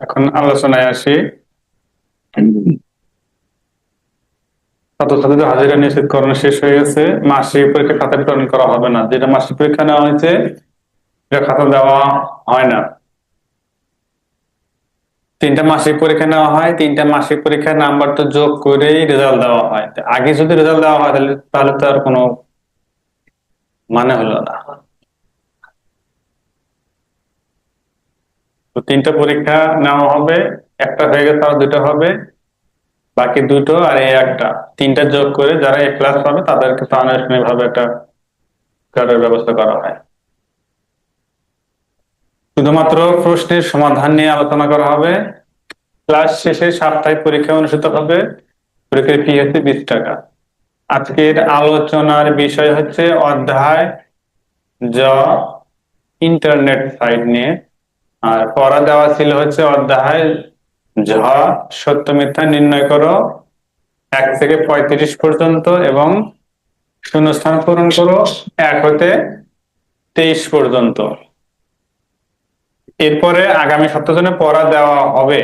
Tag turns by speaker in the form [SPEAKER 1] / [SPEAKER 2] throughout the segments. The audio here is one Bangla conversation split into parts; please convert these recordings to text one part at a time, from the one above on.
[SPEAKER 1] এখন আলোচনায় আসি। ছাত্রছাত্রীদের হাজিরা নিশ্চিতকরণ শেষ হয়ে গেছে। মাসিক পরীক্ষা খাতা বিতরণ করা হবে না। যেটা মাসিক পরীক্ষা নেওয়া হয়েছে খাতা দেওয়া হয় না। তিনটা মাসিক পরীক্ষা নেওয়া হয়, তিনটা মাসিক পরীক্ষার নাম্বার তো যোগ করেই রেজাল্ট দেওয়া হয়। আগে যদি রেজাল্ট দেওয়া হয়, তাহলে তাহলে তো আর কোনো মানে হলো না। তো তিনটা পরীক্ষা নেওয়া হবে, একটা হয়ে গেছে আর দুটো হবে, বাকি দুটো আর এই একটা। তিনটা যোগ করে যারা এ ক্লাস পাবে তাদেরকে আনুষ্ঠানিক ভাবে একটা কার্ডের ব্যবস্থা করা হয়। শুধুমাত্র প্রশ্নের সমাধান নিয়ে আলোচনা করা হবে। ক্লাস শেষে সাপ্তাহিক পরীক্ষা অনুষ্ঠিত হবে। পরীক্ষার ফি হচ্ছে বিশ টাকা। আজকের আলোচনার বিষয় হচ্ছে অধ্যায় জ ইন্টারনেট সাইট নিয়ে। আর পড়া দেওয়া ছিল হচ্ছে অধ্যায় ঝ, সত্য মিথ্যা নির্ণয় করো, এক থেকে পঁয়ত্রিশ পর্যন্ত এবং শূন্যস্থান পূরণ করো, এক হতে তেইশ পর্যন্ত। এরপরে আগামী সপ্তাহ সপ্তাহে পড়া দেওয়া হবে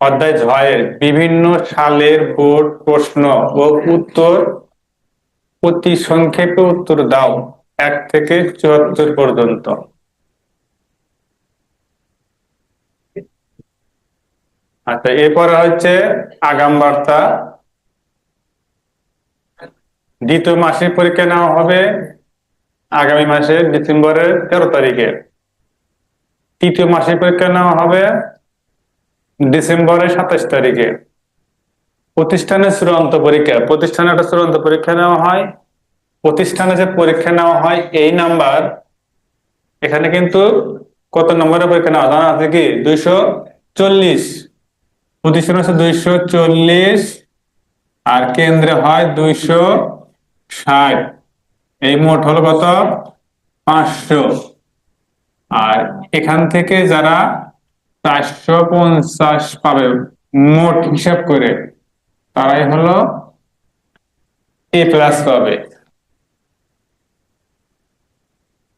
[SPEAKER 1] অধ্যায় ছয়ের বিভিন্ন সালের বোর্ড প্রশ্ন ও উত্তর। অতি সংক্ষেপে উত্তর দাও, এক থেকে চুয়াত্তর পর্যন্ত। আচ্ছা এরপরে হচ্ছে আগাম বার্তা। দ্বিতীয় মাসিক পরীক্ষা নেওয়া হবে আগামী মাসের ডিসেম্বরের তেরো তারিখে। তৃতীয় মাসিক পরীক্ষা নেওয়া হবে ডিসেম্বরের সাতাশ তারিখে। প্রতিষ্ঠানের চূড়ান্ত পরীক্ষা প্রতিষ্ঠানে একটা চূড়ান্ত পরীক্ষা নেওয়া হয়। প্রতিষ্ঠানে যে পরীক্ষা নেওয়া হয়, এই নাম্বার, এখানে কিন্তু কত নম্বরের পরীক্ষা নেওয়া জানা আছে কি? দুইশো চল্লিশ। প্রতিষ্ঠান হচ্ছে দুইশো চল্লিশ আর কেন্দ্রে হয় দুইশো ষাট। এই মোট হলো কত? পাঁচশো। আর এখান থেকে যারা চারশো পঞ্চাশ পাবে মোট হিসাব করে, তারাই হলো এ প্লাস পাবে।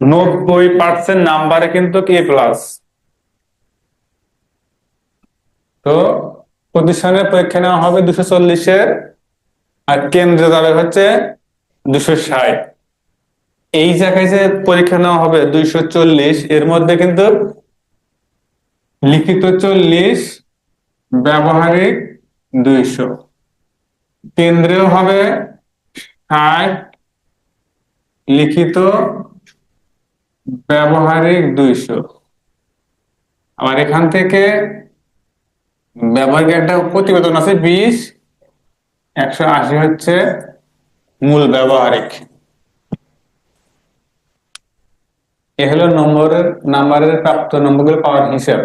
[SPEAKER 1] নব্বই পার্সেন্ট নাম্বারে কিন্তু এ প্লাস। তো প্রতিষ্ঠানের পরীক্ষা নেওয়া হবে দুশো চল্লিশের, আর কেন্দ্রে যাবে হচ্ছে দুশো ষাট। এই জায়গায় যে পরীক্ষা নেওয়া হবে দুইশো চল্লিশ, এর মধ্যে কিন্তু লিখিত চল্লিশ, ব্যবহারিক দুইশো। কেন্দ্রেও হবে ষাট, লিখিত ব্যবহারিক দুইশো। আবার এখান থেকে ব্যবহারিক একটা প্রতিবেদন আছে বিশ, একশো আশি হচ্ছে মূল ব্যবহারিক। এ হলো নম্বরের, নাম্বারের প্রাপ্ত নম্বরগুলো পাওয়ার হিসাব।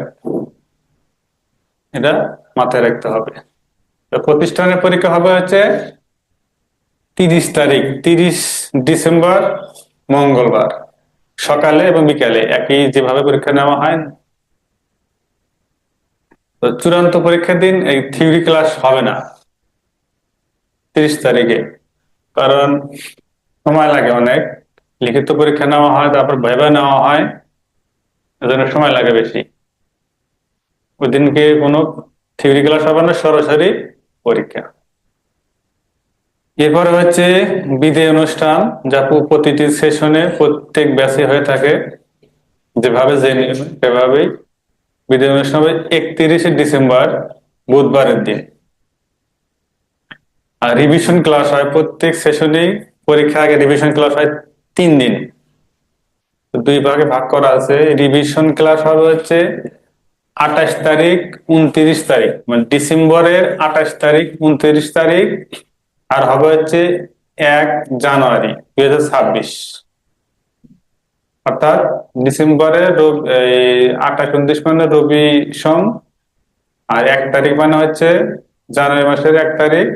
[SPEAKER 1] এটা মাথায় রাখতে হবে। প্রতিষ্ঠানের পরীক্ষা হবে হচ্ছে তিরিশ তারিখ, তিরিশ ডিসেম্বর, মঙ্গলবার। সকালে এবং বিকালে একই যেভাবে পরীক্ষা নেওয়া হয় তো চূড়ান্ত পরীক্ষার দিন, এই থিওরি ক্লাস হবে না। তিরিশ তারিখে। কারণ সময় লাগে অনেক। লিখিত পরীক্ষা নেওয়া হয়, তারপর ভাইবা নেওয়া হয়। এজন্য সময় লাগে বেশি। ওই দিনকে কোনো থিওরি ক্লাস হবে না, সরাসরি পরীক্ষা। এরপরে হচ্ছে বিদায় অনুষ্ঠান, যা প্রতিটি সেশনে প্রত্যেক ব্যাচে হয়ে থাকে। যেভাবে জেনে সেভাবেই বিদায় অনুষ্ঠান হবে একত্রিশে ডিসেম্বর, বুধবারের দিন। আর রিভিশন ক্লাস হয় প্রত্যেক সেশনেই পরীক্ষা আগে রিভিশন ক্লাস হয় তিন দিন। দুই ভাগে ভাগ করা আছে। রিভিশন ক্লাস হবে হচ্ছে আঠাশ তারিখ, উনত্রিশ তারিখ। মানে ডিসেম্বরের আঠাশ তারিখ, উনত্রিশ তারিখ, আর হবে হচ্ছে এক জানুয়ারি, দুই হাজার ছাব্বিশ। অর্থাৎ ডিসেম্বরে আঠাশ উনত্রিশ মানে রবি সোম, আর এক তারিখ মানে হচ্ছে জানুয়ারি মাসের এক তারিখ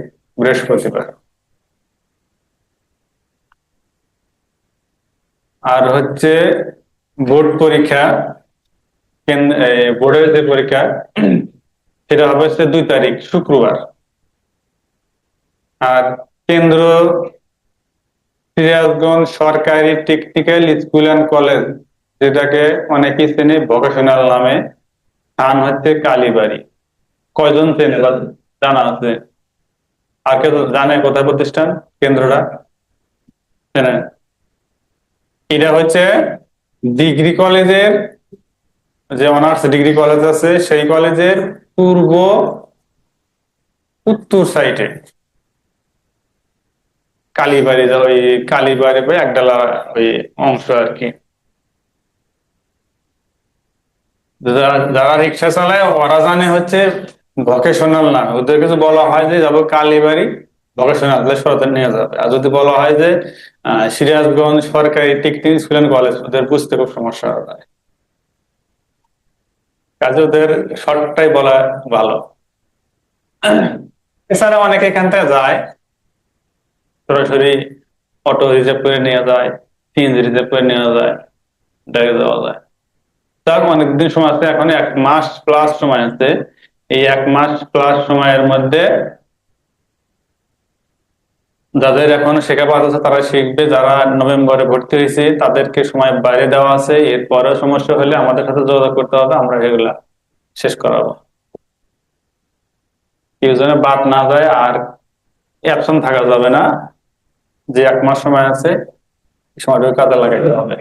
[SPEAKER 1] বৃহস্পতিবার। আর হচ্ছে বোর্ড পরীক্ষা বোর্ডের যে পরীক্ষা, সেটা হবে হচ্ছে দুই তারিখ, শুক্রবার। আর কেন্দ্র সিরাজগঞ্জ সরকারি টেকনিক্যাল স্কুল অ্যান্ড কলেজ যেটাকে অনেকেই চেনে ভোকেশনাল নামে। স্থান হচ্ছে কালীবাড়ি। কয়জন চেনে জানা আছে? আর কেউ জানে কোথায় প্রতিষ্ঠান? কেন্দ্রটা? এটা হচ্ছে ডিগ্রি কলেজের, যে অনার্স ডিগ্রি কলেজ আছে, সেই কলেজের পূর্ব উত্তর সাইডে কালীবাড়ি যা ওই কালীবাড়ি বা একডালা ওই অংশ আর কি। যারা রিক্সা চালায় ওরা জানে হচ্ছে ভকেশনাল না। ওদের কিছু বলা হয় যে যাব কালীবাড়ি ভকেশনাল তাহলে সরকার নিয়ে যাবে। আর যদি বলা হয় যে সিরাজগঞ্জ সরকারি টেকনিক স্কুল অ্যান্ড কলেজ ওদের বুঝতে খুব সমস্যা হয় কাজে ওদের শর্টটাই বলা ভালো। এছাড়া অনেকে এখান থেকে যায়। সরাসরি অটো রিজার্ভ করে নেওয়া যায় সিএনজি রিজার্ভ করে নিয়ে যায় ডাইরেক্ট যাওয়া যায়। তার অনেকদিন সময় আছে, এখন এক মাস প্লাস সময় আছে। এই এক মাস প্লাস সময়ের মধ্যে যাদের এখন শেখাপাত আছে, তারা শিখবে। যারা নভেম্বরে ভর্তি হয়েছে, তাদেরকে সময় বাইরে দেওয়া আছে। এরপরে সমস্যা হলে আমাদের সাথে যোগাযোগ করতে হবে। আমরা সেগুলা শেষ করাবো। কেউ যেন বাদ না যায়, আর অ্যাবসেন্ট থাকা যাবে না। যে এক মাস সময় আছে সময়টুকু কাজে লাগাইতে হবে।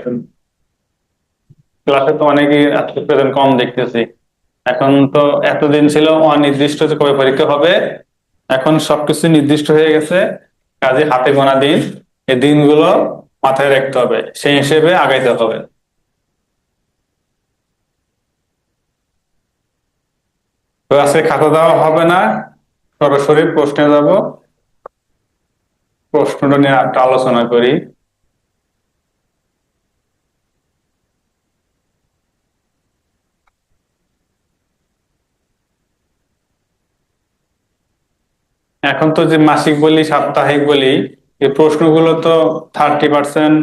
[SPEAKER 1] ক্লাসে তো অনেকেই প্রেজেন্ট কম দেখতেছি। এখন তো এতদিন ছিল অনির্দিষ্ট যে কবে পরীক্ষা হবে, এখন সবকিছু নির্দিষ্ট হয়ে গেছে, কাজে হাতে গোনা দিন, এই দিনগুলো মাথায় রাখতে হবে, সেই হিসেবে আগাইতে হবে। তো আজকে খাতা দেওয়া হবে না, সরাসরি প্রশ্নে যাব। প্রশ্নটা নিয়ে একটা আলোচনা করি। এখন তো যে মাসিক বলি, সাপ্তাহিক বলি, এই প্রশ্নগুলো তো থার্টি পার্সেন্ট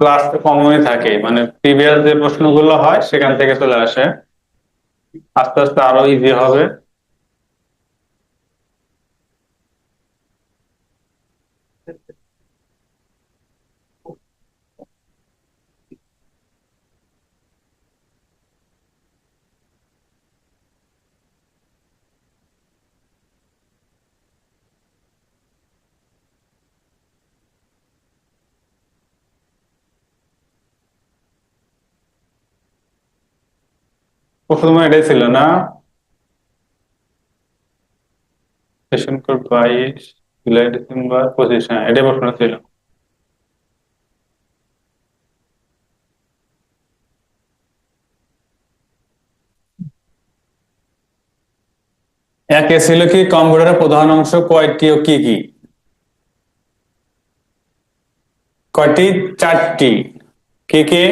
[SPEAKER 1] ক্লাস কমনই থাকে। মানে প্রিভিয়াস যে প্রশ্নগুলো হয়, সেখান থেকে চলে আসে। আস্তে আস্তে আরও ইজি হবে। প্রথমে এটাই ছিল না? সেশন কোড বাইশ জুলাই ডিসেম্বর পঁচিশ হ্যাঁ এটাই প্রশ্ন ছিল। একে ছিল কি? কম্পিউটারের প্রধান অংশ কয়টি ও কি কি? কয়টি? চারটি। কে কে?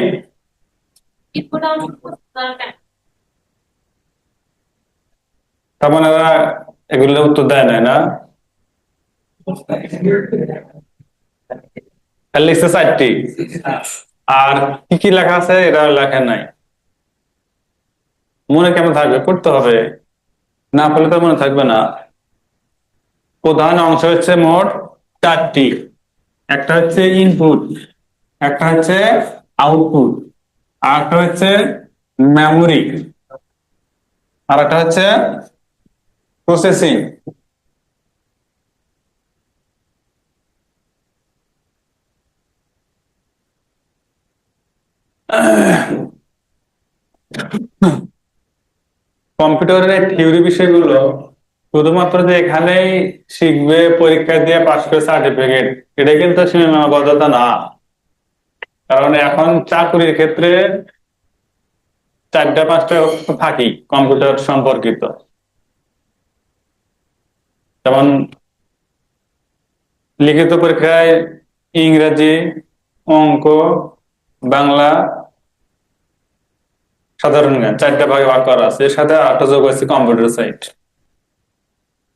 [SPEAKER 1] তার মানে ওরা এগুলো উত্তর দেয় না? না লিখছে চারটি আর কি কি লেখা আছে এটা লেখা নাই। মনে কেমন থাকবে? পড়তে হবে। না পড়লে তো মনে থাকবে না। প্রধান অংশ হচ্ছে মোট চারটি। একটা হচ্ছে ইনপুট একটা হচ্ছে আউটপুট আর একটা হচ্ছে মেমোরি আর একটা হচ্ছে প্রসেসিং কম্পিউটারের থিওরি বিষয়গুলো শুধুমাত্র যে এখানেই শিখবে, পরীক্ষা দিয়ে পাস করে সার্টিফিকেট এটা কিন্তু সীমাবদ্ধতা না। কারণ এখন চাকরির ক্ষেত্রে চারটা, পাঁচটা থাকি কম্পিউটার সম্পর্কিত। যেমন লিখিত পরীক্ষায় ইংরেজি, অঙ্ক, বাংলা, সাধারণ জ্ঞান, চারটা ভাগে ভাগ করা আছে। এর সাথে আটটা যোগ আছে কম্পিউটার সাইট।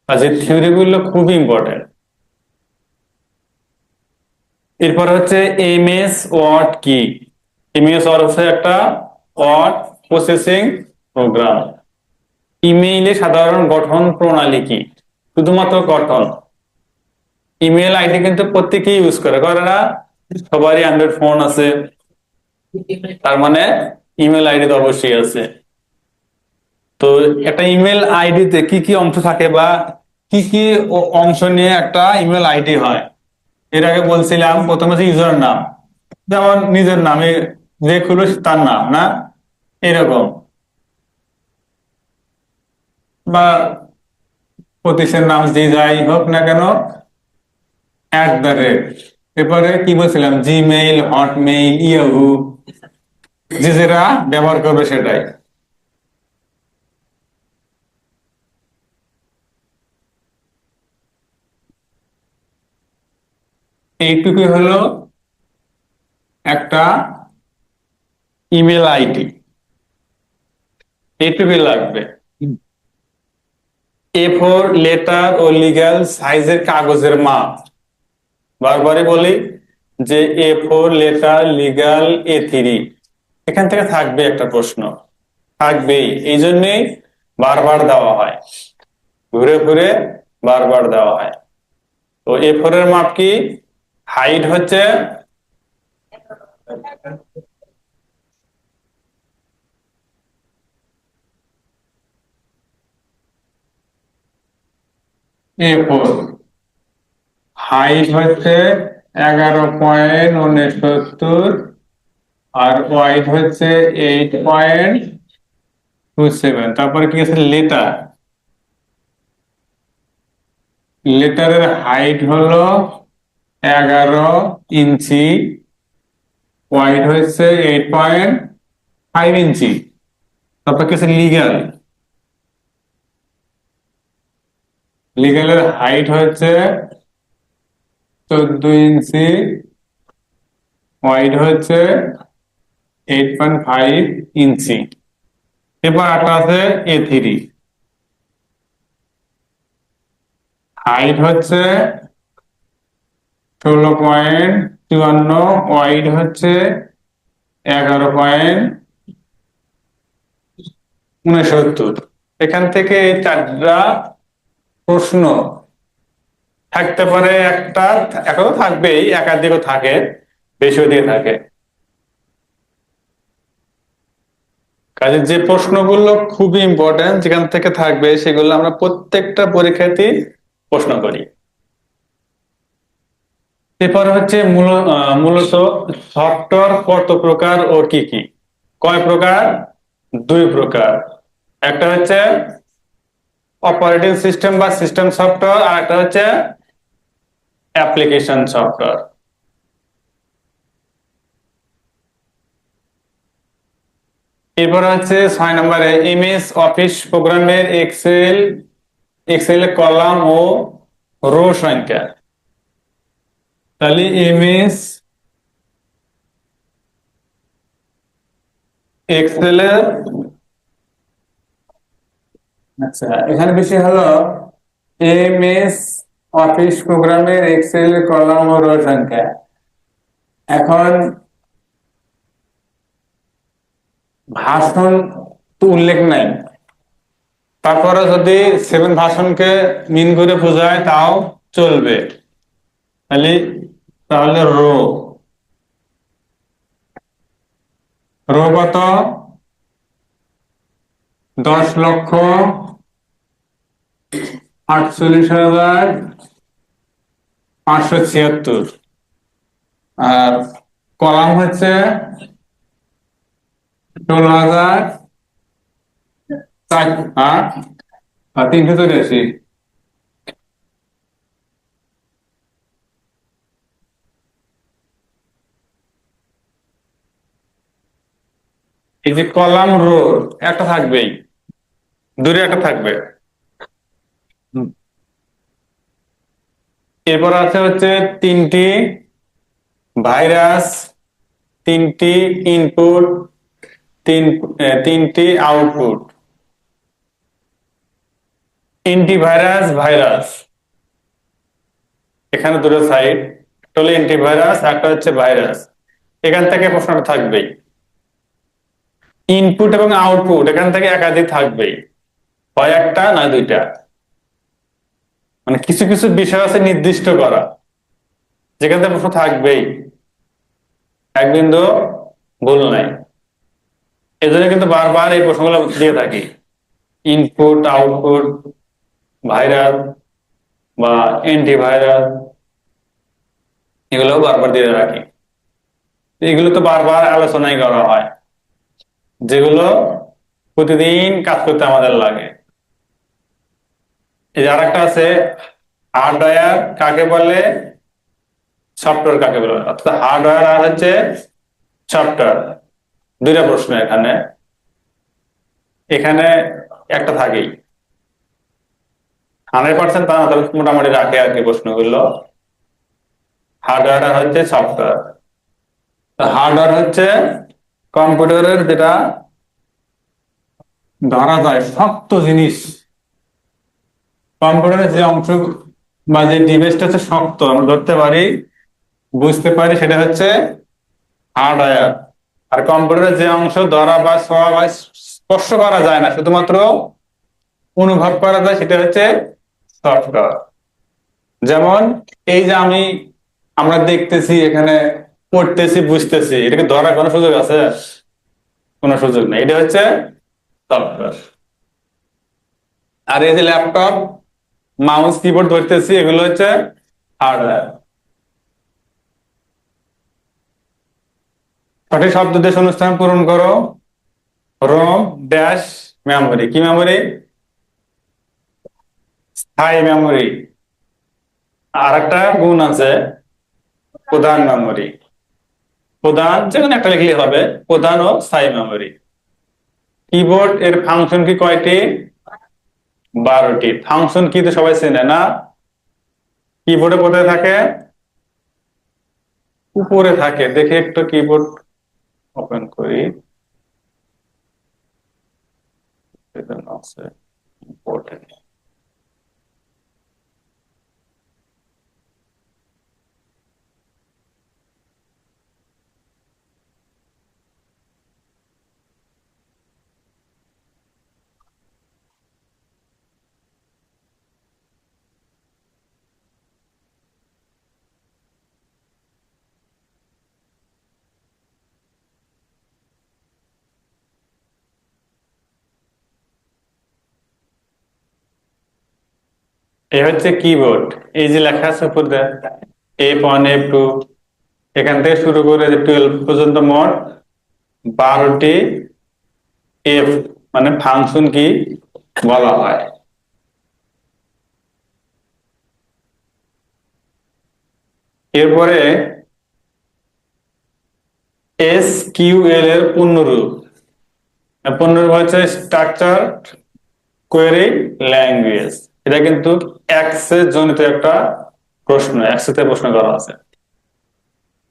[SPEAKER 1] আর যে থিওরি গুলো খুবই ইম্পর্টেন্ট এরপর হচ্ছে এমএস ওয়ার্ড কি? এমএস ওয়ার্ড হচ্ছে একটা ওয়ার্ড প্রসেসিং প্রোগ্রাম ইমেইলে সাধারণ গঠন প্রণালী কি? শুধুমাত্র গঠন ইমেল আইডি কিন্তু প্রত্যেকেই ইউজ করে। করে না সবারই অ্যান্ড্রয়েড ফোন আছে। তার মানে ইমেল আইডি তো অবশ্যই আছে। তো একটা ইমেল আইডিতে কি কি অংশ থাকে বা কি কি অংশ নিয়ে একটা ইমেল আইডি হয়? এর আগে বলছিলাম, প্রথমে হচ্ছে ইউজার নাম যেমন নিজের নামে যে খুলো তার নাম, না? এরকম। বা প্রতিষ্ঠানের নাম যে যাই হোক না কেন অ্যাট দ্য রেট এরপরে কি বলছিলাম? জিমেইল হটমেইল ইয়াহু যে যেটা ব্যবহার করবে সেটাই। এইটুকুই হলো একটা ইমেল আইডি এইটুকুই লাগবে। এ ফোর লেটার ও লিগ্যাল সাইজের কাগজের মাপ। বারবারই বলি যে A four letter legal A three এখান থেকে থাকবে একটা প্রশ্ন। থাকবেই। এই জন্যই বারবার দেওয়া হয়। ঘুরে ঘুরে বারবার দেওয়া হয়। তো এ ফোর এর মাপ কি? হাইট হচ্ছে? এ হাইট হচ্ছে এগারো পয়েন্ট উনসত্তর আর ওয়াইড হচ্ছে এইট পয়েন্ট টু সেভেন। তারপরে কি আছে? লেটার। লেটারের হাইট হলো এগারো ইঞ্চি ওয়াইড হচ্ছে এইট পয়েন্ট ফাইভ ইঞ্চি। তারপর কি আছে? লিগাল। লিগালের হাইট হচ্ছে চোদ্দ ইঞ্চি, ওয়াইড হচ্ছে এইট পয়েন্ট ফাইভ ইঞ্চি। এরপর একটা আছে এ থ্রি। হাইট হচ্ছে ষোলো পয়েন্ট চুয়ান্ন, ওয়াইড হচ্ছে এগারো পয়েন্ট উনসত্তর। এখান থেকে চারটা প্রশ্ন। থাকতে পারে একটা একটা থাকবেই, একাধিকও থাকে, বেশিও দিয়ে থাকে। কাজে যে প্রশ্নগুলো খুবই ইম্পর্টেন্ট যেখান থেকে থাকবে সেগুলো আমরা প্রত্যেকটা পরীক্ষাতেই প্রশ্ন করি। এরপর হচ্ছে মূল- মূলত সফটওয়্যার কত প্রকার ও কি কি? কয় প্রকার? দুই প্রকার। একটা হচ্ছে অপারেটিং সিস্টেম বা সিস্টেম সফটওয়্যার আর একটা হচ্ছে অ্যাপ্লিকেশন সফটওয়্যার এরপর হচ্ছে ছয় নম্বরে এমএস অফিস প্রোগ্রামের এক্সেল এক্সেল কলাম ও রো সংখ্যা। তাহলে এমএস এক্সেলের আচ্ছা এখানে বিষয় হলো। এমএস অফিস প্রোগ্রামের এক্সেল কলাম ও রো সংখ্যা। এখন ভাষণ তো উল্লেখ নাই। তারপরে যদি সেভেন ভাষণকে মিন করে বোঝায়, তাও চলবে। তাহলে তাহলে রো। রো কত? দশ লক্ষ আটচল্লিশ হাজার পাঁচশো ছিয়াত্তর। আর কলাম হচ্ছে ষোলো হাজার তিনশো চুরাশি। এই যে কলাম রো একটা থাকবেই। দূরে একটা থাকবে। এরপর আছে হচ্ছে তিনটি ভাইরাস, তিনটি ইনপুট তিন তিনটি আউটপুট ভাইরাস ভাইরাস এখানে দুটো সাইড একটা হলো ভাইরাস একটা হচ্ছে ভাইরাস এখান থেকে প্রশ্নটা থাকবেই। ইনপুট এবং আউটপুট এখান থেকে একাধিক থাকবেই। হয় একটা না দুইটা। মানে কিছু কিছু বিষয় আছে নির্দিষ্ট করা। যেখানে প্রশ্ন থাকবেই। এক বিন্দু ভুল নাই। এজন্য কিন্তু বারবার এই প্রশ্নগুলো দিয়ে থাকি। ইনপুট আউটপুট ভাইরাস বা অ্যান্টিভাইরাস এগুলো বারবার দিয়ে রাখি এগুলো তো বারবার আলোচনাই করা হয়। যেগুলো প্রতিদিন কাজ করতে আমাদের লাগে। এই যে আরেকটা আছে হার্ডওয়্যার কাকে বলে? সফটওয়্যার কাকে বলে? অর্থাৎ হার্ডওয়্যার আর হচ্ছে সফটওয়্যার দুইটা প্রশ্ন এখানে। এখানে একটা থাকেই। হান্ড্রেড পার্সেন্ট তা না তবে মোটামুটি রাখে আর কি প্রশ্নগুলো। হার্ডওয়্যার আর হচ্ছে সফটওয়্যার হার্ডওয়্যার হচ্ছে কম্পিউটারের যেটা ধরা যায়, শক্ত জিনিস। কম্পিউটারের যে অংশ বা যে ডিভাইসটা হচ্ছে শক্ত আমরা ধরতে পারি, বুঝতে পারি, সেটা হচ্ছে হার্ডওয়্যার। আর কম্পিউটারের যে অংশ ধরা বা ছোঁয়া বা স্পর্শ করা যায় না, শুধুমাত্র অনুভব করা যায়, সেটা হচ্ছে সফটওয়্যার। যেমন এই যে আমি, আমরা দেখতেছি, এখানে পড়তেছি, বুঝতেছি, এটাকে ধরার কোনো সুযোগ আছে? কোনো সুযোগ নেই। এটা হচ্ছে সফটওয়্যার। আর এই যে ল্যাপটপ মাউস কিবোর্ড ধরতেছি, এগুলো হচ্ছে হার্ডওয়্যার। সঠিক শব্দ দেশ অনুষ্ঠান পূরণ করো। রোম ড্যাশ মেমোরি কি মেমোরি স্থায়ী মেমোরি আর একটা গুণ আছে, প্রধান মেমোরি প্রধান যেখানে একটা লিখলে হবে, প্রধান ও স্থায়ী মেমোরি কিবোর্ড এর ফাংশন কি কয়টি? বারোটি। ফাংশন কি তো সবাই চেনে না? কিবোর্ডে কোথায় থাকে? উপরে থাকে। দেখে একটু কিবোর্ড ওপেন করি। আছে এই হচ্ছে কিবোর্ড এই যে লেখা আছে উপর এফ ওয়ান এফ টু এখান থেকে শুরু করে টুয়েলভ পর্যন্ত মোট বারোটি এফ মানে ফাংশন কি বলা হয়। এরপরে এস কিউ এল এর পূর্ণরূপ। পূর্ণরূপ হচ্ছে স্ট্রাকচার কোয়েরি ল্যাঙ্গুয়েজ এটা কিন্তু অ্যাক্সেস জনিত একটা প্রশ্ন অ্যাক্সেসে প্রশ্ন করা আছে।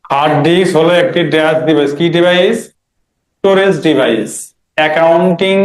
[SPEAKER 1] হার্ড ডিস্ক হলো একটি ড্যাশ ডিভাইস কি ডিভাইস স্টোরেজ ডিভাইস অ্যাকাউন্টিং